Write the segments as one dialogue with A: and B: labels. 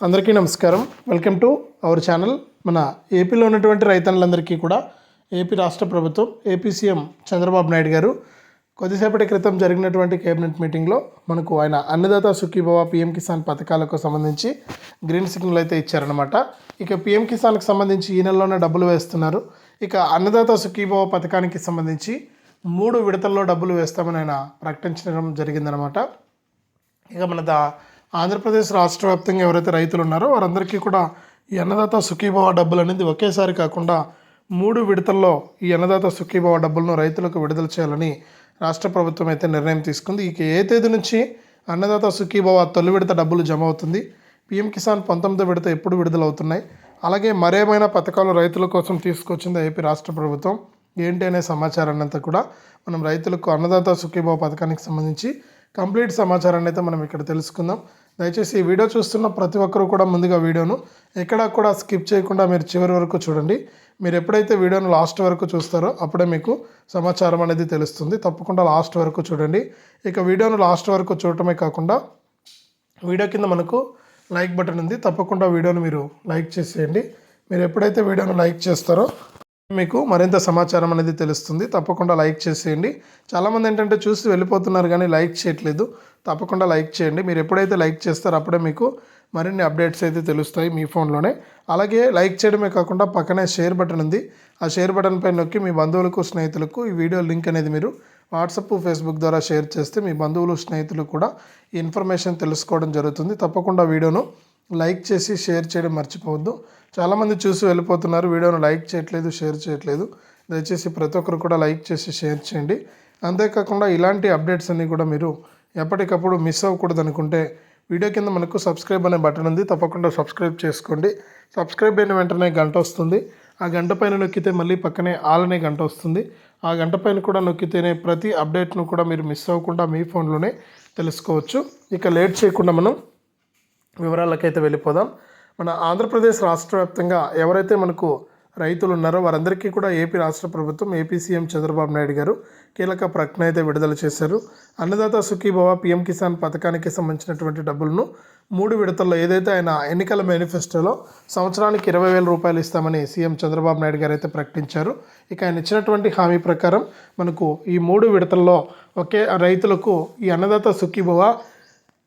A: అందరికీ నమస్కారం. Welcome to our channel మన ఏపీలో ఉన్నటువంటి రైతన్నులందరికీ కూడా ఏపీ రాష్ట్ర ప్రభుత్వం ఏపీ సీఎం చంద్రబాబు నాయుడు గారు కొద్దిసేపటి క్రితం జరిగినటువంటి కేబినెట్ మీటింగ్లో మనకు ఆయన అన్నదాత సుఖీభవ పిఎం కిసాన్ పథకాలకు సంబంధించి గ్రీన్ సిగ్నల్ అయితే ఇచ్చారనమాట ఇక పిఎం కిసాన్కి సంబంధించి ఈ నెలలోనే డబ్బులు వేస్తున్నారు. ఇక అన్నదాత సుఖీభవ పథకానికి సంబంధించి మూడు విడతల్లో డబ్బులు వేస్తామని ఆయన ప్రకటించడం జరిగిందనమాట ఇక మన దా ఆంధ్రప్రదేశ్ రాష్ట్ర వ్యాప్తంగా ఎవరైతే రైతులు ఉన్నారో వారందరికీ కూడా ఈ అన్నదాత సుఖీభవ డబ్బులు అనేది ఒకేసారి కాకుండా మూడు విడతల్లో ఈ అన్నదాత సుఖీభవ డబ్బులను రైతులకు విడుదల చేయాలని రాష్ట్ర ప్రభుత్వం అయితే నిర్ణయం తీసుకుంది. ఇక ఏ తేదీ నుంచి అన్నదాత సుఖీభవ తొలి విడత డబ్బులు జమ అవుతుంది? పీఎం కిసాన్ పంతొమ్మిదో విడత ఎప్పుడు విడుదలవుతున్నాయి? అలాగే మరేమైనా పథకాలు రైతుల కోసం తీసుకొచ్చింది ఏపీ రాష్ట్ర ప్రభుత్వం? ఏంటి అనే సమాచారాన్ని అంతా కూడా మనం రైతులకు అన్నదాత సుఖీభావ పథకానికి సంబంధించి కంప్లీట్ సమాచారాన్ని అయితే మనం ఇక్కడ తెలుసుకుందాం. దయచేసి ఈ వీడియో చూస్తున్న ప్రతి ఒక్కరూ కూడా ముందుగా వీడియోను ఎక్కడా కూడా స్కిప్ చేయకుండా మీరు చివరి వరకు చూడండి. మీరు ఎప్పుడైతే వీడియోను లాస్ట్ వరకు చూస్తారో అప్పుడే మీకు సమాచారం అనేది తెలుస్తుంది. తప్పకుండా లాస్ట్ వరకు చూడండి. ఇక వీడియోను లాస్ట్ వరకు చూడటమే కాకుండా వీడియో కింద మనకు లైక్ బటన్ ఉంది. తప్పకుండా వీడియోను మీరు లైక్ చేసేయండి. మీరు ఎప్పుడైతే వీడియోను లైక్ చేస్తారో మీకు మరింత సమాచారం అనేది తెలుస్తుంది. తప్పకుండా లైక్ చేసేయండి. చాలామంది ఏంటంటే చూసి వెళ్ళిపోతున్నారు కానీ లైక్ చేయట్లేదు. తప్పకుండా లైక్ చేయండి. మీరు ఎప్పుడైతే లైక్ చేస్తారో అప్పుడే మీకు మరిన్ని అప్డేట్స్ అయితే తెలుస్తాయి మీ ఫోన్లోనే. అలాగే లైక్ చేయడమే కాకుండా పక్కనే షేర్ బటన్ ఉంది. ఆ షేర్ బటన్ పై నొక్కి మీ బంధువులకు స్నేహితులకు ఈ వీడియో లింక్ అనేది మీరు వాట్సప్ ఫేస్బుక్ ద్వారా షేర్ చేస్తే మీ బంధువులు స్నేహితులు కూడా ఈ ఇన్ఫర్మేషన్ తెలుసుకోవడం జరుగుతుంది. తప్పకుండా వీడియోను లైక్ చేసి షేర్ చేయడం మర్చిపోవద్దు. చాలామంది చూసి వెళ్ళిపోతున్నారు. వీడియోను లైక్ చేయట్లేదు షేర్ చేయట్లేదు. దయచేసి ప్రతి ఒక్కరు కూడా లైక్ చేసి షేర్ చేయండి. అంతేకాకుండా ఇలాంటి అప్డేట్స్ అన్నీ కూడా మీరు ఎప్పటికప్పుడు మిస్ అవ్వకూడదు అనుకుంటే వీడియో కింద మనకు సబ్స్క్రైబ్ అనే బటన్ ఉంది. తప్పకుండా సబ్స్క్రైబ్ చేసుకోండి. సబ్స్క్రైబ్ అయిన వెంటనే గంట వస్తుంది. ఆ గంట పైన నొక్కితే మళ్ళీ పక్కనే ఆల్ అనే గంట వస్తుంది. ఆ గంట పైన కూడా నొక్కితేనే ప్రతి అప్డేట్ను కూడా మీరు మిస్ అవ్వకుండా మీ ఫోన్లోనే తెలుసుకోవచ్చు. ఇక లేట్ చేయకుండా మనం వివరాలకైతే వెళ్ళిపోదాం. మన ఆంధ్రప్రదేశ్ రాష్ట్ర వ్యాప్తంగా ఎవరైతే మనకు రైతులు ఉన్నారో వారందరికీ కూడా ఏపీ రాష్ట్ర ప్రభుత్వం ఏపీ సీఎం చంద్రబాబు నాయుడు గారు కీలక ప్రకటన అయితే విడుదల చేశారు. అన్నదాత సుఖీభవ పీఎం కిసాన్ పథకానికి సంబంధించినటువంటి డబ్బులను మూడు విడతల్లో ఏదైతే ఆయన ఎన్నికల మేనిఫెస్టోలో సంవత్సరానికి ఇరవై వేల రూపాయలు ఇస్తామని సీఎం చంద్రబాబు నాయుడు గారు అయితే ప్రకటించారు. ఇక ఆయన ఇచ్చినటువంటి హామీ ప్రకారం మనకు ఈ మూడు విడతల్లో ఒకే రైతులకు ఈ అన్నదాత సుఖీభవ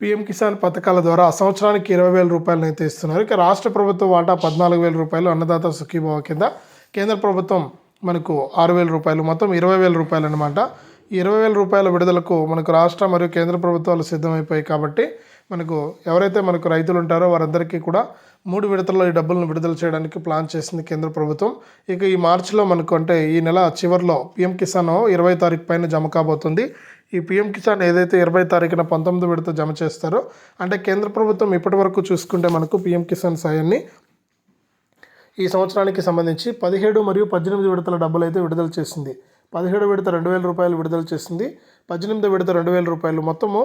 A: పీఎం కిసాన్ పథకాల ద్వారా సంవత్సరానికి ఇరవై వేల రూపాయలను అయితే ఇస్తున్నారు. ఇక రాష్ట్ర ప్రభుత్వం వాటా పద్నాలుగు వేల రూపాయలు అన్నదాత సుఖీభావ కింద. కేంద్ర ప్రభుత్వం మనకు ఆరు వేల రూపాయలు మొత్తం ఇరవై వేల రూపాయలు అనమాట ఈ ఇరవై వేల రూపాయల విడుదలకు మనకు రాష్ట్ర మరియు కేంద్ర ప్రభుత్వాలు సిద్ధమైపోయాయి కాబట్టి మనకు ఎవరైతే మనకు రైతులు ఉంటారో వారందరికీ కూడా మూడు విడతల్లో ఈ డబ్బులను విడుదల చేయడానికి ప్లాన్ చేసింది కేంద్ర ప్రభుత్వం. ఇక ఈ మార్చిలో మనకు అంటే ఈ నెల చివరిలో పిఎం కిసాన్ ఇరవై తారీఖు పైన జమ కాబోతుంది. ఈ పిఎం కిసాన్ ఏదైతే ఇరవై తారీఖున పంతొమ్మిది విడత జమ చేస్తారో అంటే కేంద్ర ప్రభుత్వం ఇప్పటి వరకు చూసుకుంటే మనకు పిఎం కిసాన్ సాయాన్ని ఈ సంవత్సరానికి సంబంధించి పదిహేడు మరియు పద్దెనిమిది విడతల డబ్బులు అయితే విడుదల చేసింది. పదిహేడు విడత రెండు వేల రూపాయలు విడుదల చేసింది. పద్దెనిమిది విడత రెండు వేల రూపాయలు మొత్తము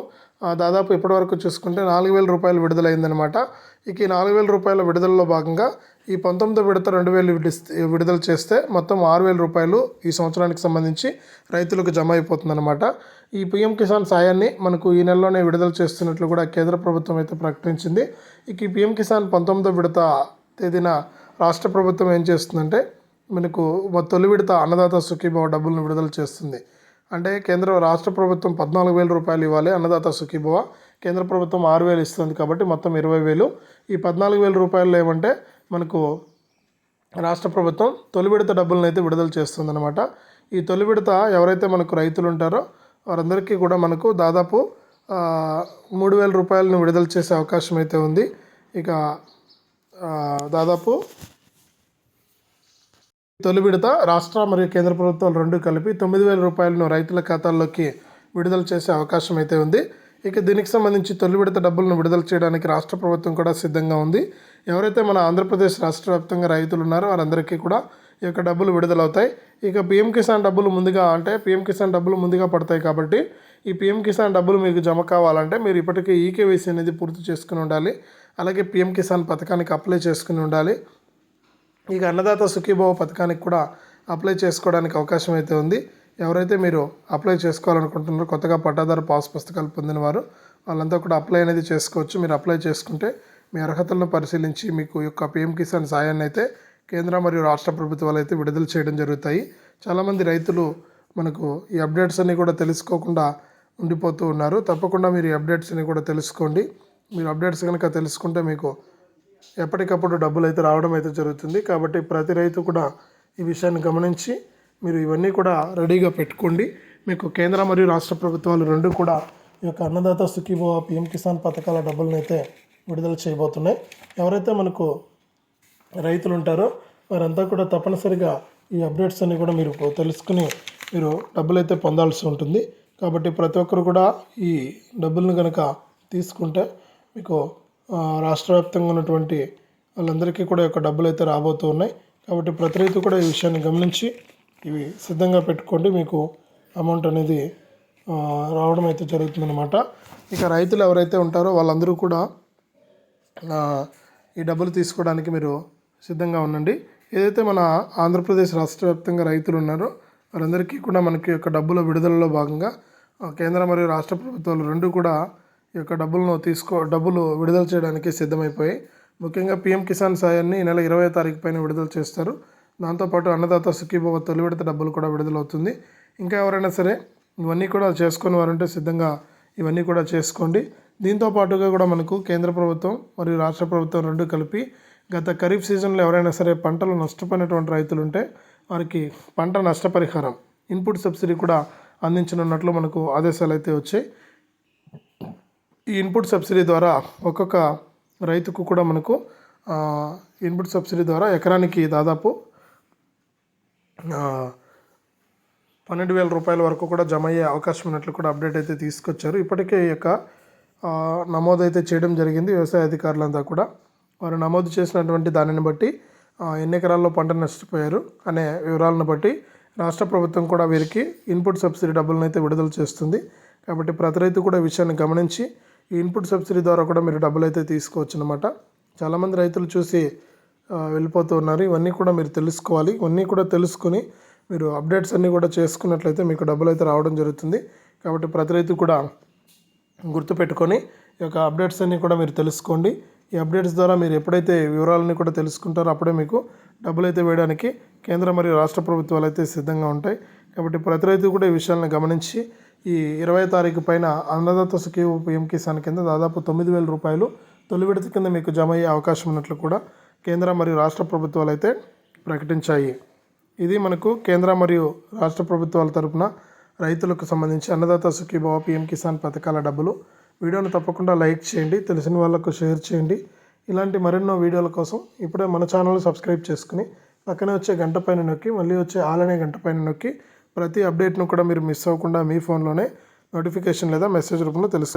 A: దాదాపు ఇప్పటివరకు చూసుకుంటే నాలుగు వేల రూపాయలు విడుదలైందనమాట ఇక ఈ నాలుగు వేల రూపాయల విడుదలలో భాగంగా ఈ పంతొమ్మిది విడత రెండు వేలు విడుదల చేస్తే మొత్తం ఆరు వేల రూపాయలు ఈ సంవత్సరానికి సంబంధించి రైతులకు జమ అయిపోతుందన్నమాట. ఈ పీఎం కిసాన్ సాయాన్ని మనకు ఈ నెలలోనే విడుదల చేస్తున్నట్లు కూడా కేంద్ర ప్రభుత్వం అయితే ప్రకటించింది. ఇక ఈ పీఎం కిసాన్ పంతొమ్మిదో విడత తేదీన రాష్ట్ర ప్రభుత్వం ఏం చేస్తుందంటే మనకు తొలి విడత అన్నదాత సుఖీభావ డబ్బులను విడుదల చేస్తుంది. అంటే కేంద్ర రాష్ట్ర ప్రభుత్వం పద్నాలుగు వేల రూపాయలు ఇవ్వాలి అన్నదాత సుఖీభవ. కేంద్ర ప్రభుత్వం ఆరు వేలు ఇస్తుంది కాబట్టి మొత్తం ఇరవై వేలు. ఈ పద్నాలుగు వేల రూపాయలు ఏమంటే మనకు రాష్ట్ర ప్రభుత్వం తొలి విడత డబ్బులను అయితే విడుదల చేస్తుందన్నమాట. ఈ తొలి విడత ఎవరైతే మనకు రైతులు ఉంటారో వారందరికీ కూడా మనకు దాదాపు మూడు వేల రూపాయలను విడుదల చేసే అవకాశం అయితే ఉంది. ఇక దాదాపు తొలి విడత రాష్ట్ర మరియు కేంద్ర ప్రభుత్వాలు రెండు కలిపి తొమ్మిది వేల రూపాయలను రైతుల ఖాతాల్లోకి విడుదల చేసే అవకాశం అయితే ఉంది. ఇక దీనికి సంబంధించి తొలి విడత డబ్బులను విడుదల చేయడానికి రాష్ట్ర ప్రభుత్వం కూడా సిద్ధంగా ఉంది. ఎవరైతే మన ఆంధ్రప్రదేశ్ రాష్ట్ర వ్యాప్తంగా రైతులు ఉన్నారో వారందరికీ కూడా ఈ యొక్క డబ్బులు విడుదలవుతాయి. ఇక పిఎం కిసాన్ డబ్బులు ముందుగా అంటే పిఎం కిసాన్ డబ్బులు ముందుగా పడతాయి కాబట్టి ఈ పిఎం కిసాన్ డబ్బులు మీకు జమ కావాలంటే మీరు ఇప్పటికే ఈకేవైసీ అనేది పూర్తి చేసుకుని ఉండాలి. అలాగే పిఎం కిసాన్ పథకానికి అప్లై చేసుకుని ఉండాలి. ఇక అన్నదాత సుఖీభావ పథకానికి కూడా అప్లై చేసుకోవడానికి అవకాశం అయితే ఉంది. ఎవరైతే మీరు అప్లై చేసుకోవాలనుకుంటున్నారో కొత్తగా పట్టాదారు పాస్ పుస్తకాలు పొందిన వారు వాళ్ళంతా కూడా అప్లై అనేది చేసుకోవచ్చు. మీరు అప్లై చేసుకుంటే మీ అర్హతలను పరిశీలించి మీకు యొక్క పిఎం కిసాన్ సాయాన్ని అయితే కేంద్ర మరియు రాష్ట్ర ప్రభుత్వాలు అయితే విడుదల చేయడం జరుగుతాయి. చాలామంది రైతులు మనకు ఈ అప్డేట్స్ అన్నీ కూడా తెలుసుకోకుండా ఉండిపోతూ ఉన్నారు. తప్పకుండా మీరు ఈ అప్డేట్స్ కూడా తెలుసుకోండి. మీరు అప్డేట్స్ కనుక తెలుసుకుంటే మీకు ఎప్పటికప్పుడు డబ్బులు అయితే రావడం అయితే జరుగుతుంది. కాబట్టి ప్రతి రైతు కూడా ఈ విషయాన్ని గమనించి మీరు ఇవన్నీ కూడా రెడీగా పెట్టుకోండి. మీకు కేంద్ర మరియు రాష్ట్ర ప్రభుత్వాలు రెండు కూడా ఈ యొక్క అన్నదాత సుఖీభవ పిఎం కిసాన్ పథకాల డబ్బులను అయితే విడుదల చేయబోతున్నాయి. ఎవరైతే మనకు రైతులు ఉంటారో వారంతా కూడా తప్పనిసరిగా ఈ అప్డేట్స్ అన్ని కూడా మీరు తెలుసుకుని మీరు డబ్బులు అయితే పొందాల్సి ఉంటుంది. కాబట్టి ప్రతి ఒక్కరు కూడా ఈ డబ్బులను కనుక తీసుకుంటే మీకు రాష్ట్ర వ్యాప్తంగా ఉన్నటువంటి వాళ్ళందరికీ కూడా యొక్క డబ్బులు అయితే రాబోతూ ఉన్నాయి. కాబట్టి ప్రతి రైతు కూడా ఈ విషయాన్ని గమనించి ఇవి సిద్ధంగా పెట్టుకోండి. మీకు అమౌంట్ అనేది రావడం అయితే జరుగుతుందన్నమాట. ఇక రైతులు ఎవరైతే ఉంటారో వాళ్ళందరూ కూడా ఈ డబ్బులు తీసుకోవడానికి మీరు సిద్ధంగా ఉండండి. ఏదైతే మన ఆంధ్రప్రదేశ్ రాష్ట్ర వ్యాప్తంగా రైతులు ఉన్నారో వారందరికీ కూడా మనకి యొక్క డబ్బుల విడుదలలో భాగంగా కేంద్ర మరియు రాష్ట్ర ప్రభుత్వాలు రెండు కూడా ఈ యొక్క డబ్బులను తీసుకో డబ్బులు విడుదల చేయడానికి సిద్ధమైపోయాయి. ముఖ్యంగా పీఎం కిసాన్ సాయాన్ని ఈ నెల ఇరవై తారీఖు పైన విడుదల చేస్తారు. దాంతోపాటు అన్నదాత సుఖీభవ తొలి విడత డబ్బులు కూడా విడుదలవుతుంది. ఇంకా ఎవరైనా సరే ఇవన్నీ కూడా చేసుకుని వారంటే సిద్ధంగా ఇవన్నీ కూడా చేసుకోండి. దీంతో పాటుగా కూడా మనకు కేంద్ర ప్రభుత్వం మరియు రాష్ట్ర ప్రభుత్వం రెండు కలిపి గత ఖరీఫ్ సీజన్లో ఎవరైనా సరే పంటలు నష్టపోయినటువంటి రైతులు ఉంటే వారికి పంట నష్టపరిహారం ఇన్పుట్ సబ్సిడీ కూడా అందించనున్నట్లు మనకు ఆదేశాలు అయితే వచ్చాయి. ఈ ఇన్పుట్ సబ్సిడీ ద్వారా ఒక్కొక్క రైతుకు కూడా మనకు ఇన్పుట్ సబ్సిడీ ద్వారా ఎకరానికి దాదాపు పన్నెండు వేల రూపాయల వరకు కూడా జమ అయ్యే అవకాశం ఉన్నట్లు కూడా అప్డేట్ అయితే తీసుకొచ్చారు. ఇప్పటికే ఈ యొక్క నమోదైతే నమోదు అయితే చేయడం జరిగింది. వ్యవసాయ అధికారులంతా కూడా వారు నమోదు చేసినటువంటి దానిని బట్టి ఎన్ని ఎకరాల్లో పంట నష్టపోయారు అనే వివరాలను బట్టి రాష్ట్ర ప్రభుత్వం కూడా వీరికి ఇన్పుట్ సబ్సిడీ డబ్బులను అయితే విడుదల చేస్తుంది. కాబట్టి ప్రతి రైతు కూడా ఈ విషయాన్ని గమనించి ఈ ఇన్పుట్ సబ్సిడీ ద్వారా కూడా మీరు డబ్బులు అయితే తీసుకోవచ్చు అనమాట చాలామంది రైతులు చూసి వెళ్ళిపోతూ ఉన్నారు. ఇవన్నీ కూడా మీరు తెలుసుకోవాలి. ఇవన్నీ కూడా తెలుసుకుని మీరు అప్డేట్స్ అన్నీ కూడా చేసుకున్నట్లయితే మీకు డబ్బులు అయితే రావడం జరుగుతుంది. కాబట్టి ప్రతి రైతు కూడా గుర్తుపెట్టుకొని ఈ యొక్క అప్డేట్స్ అన్నీ కూడా మీరు తెలుసుకోండి. ఈ అప్డేట్స్ ద్వారా మీరు ఎప్పుడైతే వివరాలని కూడా తెలుసుకుంటారో అప్పుడే మీకు డబ్బులు అయితే వేయడానికి కేంద్ర మరియు రాష్ట్ర ప్రభుత్వాలు అయితే సిద్ధంగా ఉంటాయి. కాబట్టి ప్రతి రైతు కూడా ఈ విషయాలను గమనించి ఈ ఇరవై తారీఖు పైన అన్నదాత సుఖీ పిఎం కిసాన్ కింద దాదాపు తొమ్మిది వేల రూపాయలు తొలి విడత కింద మీకు జమ అయ్యే అవకాశం ఉన్నట్లు కూడా కేంద్ర మరియు రాష్ట్ర ప్రభుత్వాలు అయితే ప్రకటించాయి. ఇది మనకు కేంద్ర మరియు రాష్ట్ర ప్రభుత్వాల తరపున రైతులకు సంబంధించి అన్నదాత సుఖీభావ పిఎం కిసాన్ పథకాల డబ్బులు వీడియోను తప్పకుండా లైక్ చేయండి తెలిసిన వాళ్ళకు షేర్ చేయండి. ఇలాంటి మరెన్నో వీడియోల కోసం ఇప్పుడే మన ఛానల్ సబ్స్క్రైబ్ చేసుకుని పక్కనే వచ్చే గంట పైన నొక్కి మళ్ళీ వచ్చే ఆలనే గంట పైన నొక్కి ప్రతి అప్డేట్ను కూడా మీరు మిస్ అవ్వకుండా మీ ఫోన్లోనే నోటిఫికేషన్ లేదా మెసేజ్ రూపంలో తెలుసు